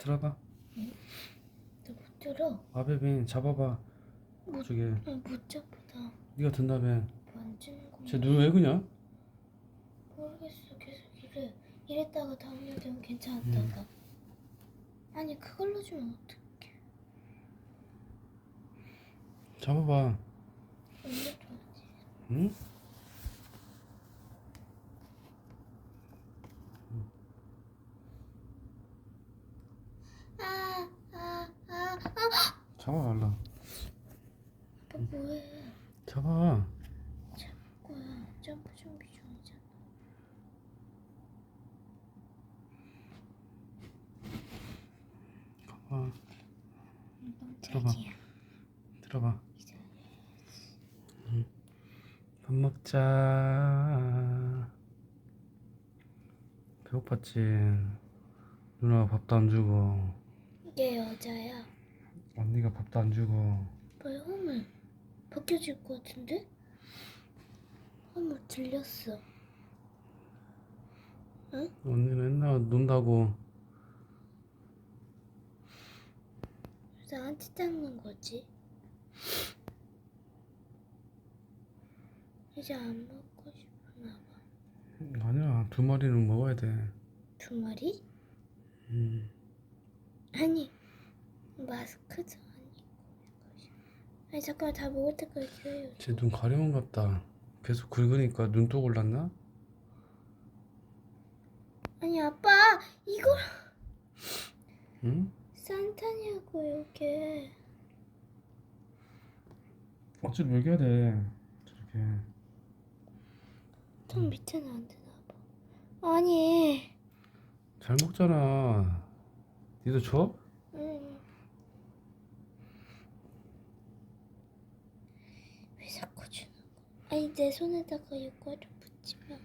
들어봐. 너못 들어. 아베빈 잡아봐. 못, 아니, 못 잡다. 네가 든다며. 만지는 거. 쟤눈왜 그냐? 모르겠어. 계속 이래. 이랬다가 다음날 되면 괜찮았다가. 아니 그걸로 주면 어떡해. 잡아봐. 응? 아, 아, 아, 아. 잡아 말라. 아빠 뭐해? 잡아. 거야. 점프 준비 중이잖아. 어, 들어봐. 깜짝이야. 들어봐. 응. 밥 먹자. 배고팠지. 누나가 밥도 안 주고 이게 여자야. 언니가 밥도 안 주고 왜 허물 벗겨질 것 같은데? 허물 들렸어. 언니는 맨날 논다고 나한테 닦는 거지. 이제 안 먹고 싶나 봐. 아니야 두 마리는 먹어야 돼. 두 마리? 음. 아니 마스크도 아니고 아니 잠깐 다 먹을 때까지 기다려. 쟤 눈 가려운 같다. 계속 긁으니까 눈독 올랐나? 아니 아빠 이걸 응? 산타냐고 이게. 억지로 먹여야 돼. 저렇게. 턱 밑에는 안 되나 봐. 아니. 잘 먹잖아. 니도 줘? 응. 왜 자꾸 주는 거야? 아니 내 손에다가 이거 좀 붙이면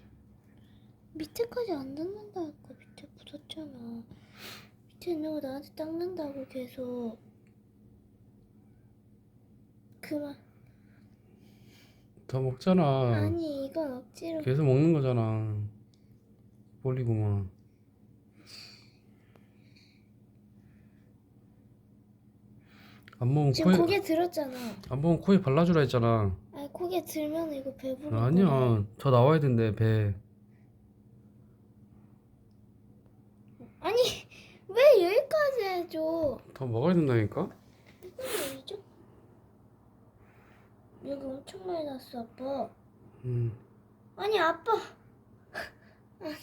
밑에까지 안 닿는다니까 밑에 묻었잖아. 밑에 있는 거 나한테 닦는다고 계속. 그만. 더 먹잖아. 아니 이건 억지로. 계속 먹는 거잖아. 볼리고만. 안 먹으면 지금 코에 고개 들었잖아. 안 먹으면 코에 발라주라 했잖아. 아니 고개 들면 이거 거야. 아니야. 더 나와야 된대 배. 아니 왜 여기까지 해줘? 더 먹어야 된다니까. 이건 왜죠? 여기 엄청 많이 났어 아빠. 음. 아니 아빠. 아니.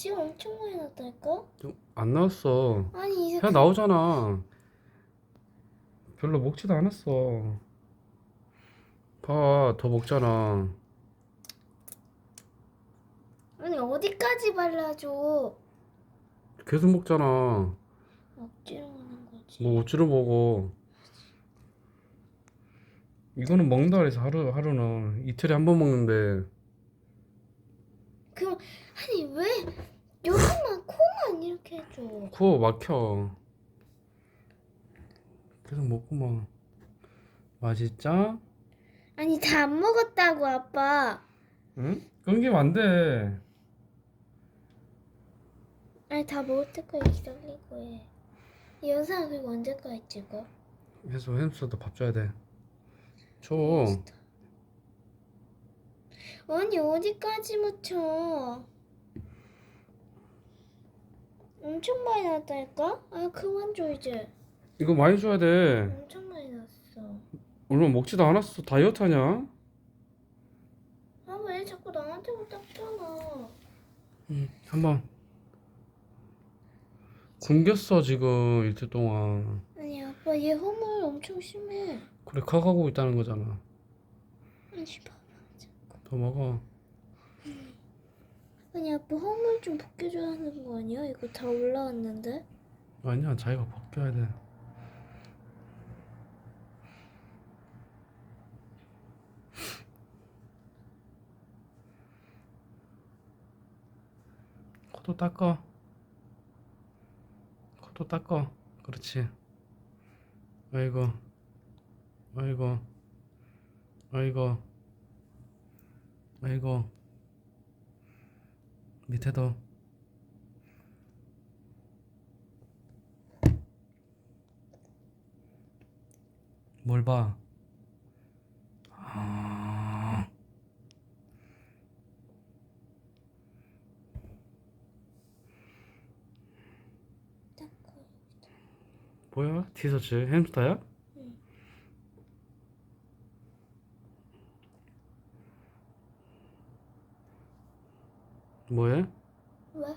지금 엄청 많이 났다니까? 좀안 나왔어. 아니 이제 그냥 나오잖아. 별로 먹지도 않았어. 봐, 더 먹잖아. 아니 어디까지 발라줘? 계속 먹잖아. 억지로 하는 거지. 뭐 어찌로 먹어. 이거는 먹는다 그래서 하루 하루는 이틀에 한 번 먹는데 그럼 아니 왜 여기만 코만 이렇게 코어 막혀. 계속 먹고만. 맛있자? 아니 다 안 먹었다고 아빠. 응? 끊기면 안 돼. 아니 다 먹을 때까지 기다리고 해. 이 영상 그리고 언제까지 찍어? 해서 햄스터도 밥 줘야 돼. 줘. 아니 어디까지 묻혀? 엄청 많이 났다니까? 아 그만 줘 이제. 이거 많이 줘야 돼. 엄청 많이 났어. 얼마 먹지도 않았어. 다이어트 하냐? 아 왜 자꾸 나한테만 닦잖아. 응. 한번. 굶겼어 지금 이틀 동안. 아니 아빠 얘 허물 엄청 심해. 그래 커가고 있다는 거잖아. 아니 봐봐. 더 먹어. 아니 아빠 허물 좀 벗겨줘야 하는 거 아니야? 이거 다 올라왔는데? 아니야 자기가 벗겨야 돼. 코도 닦어. 코도 닦어. 그렇지. 아이고. 아이고. 아이고. 아이고. 밑에도 뭘 봐? 아... 뭐야? 티셔츠 햄스터야? 뭐해? 왜?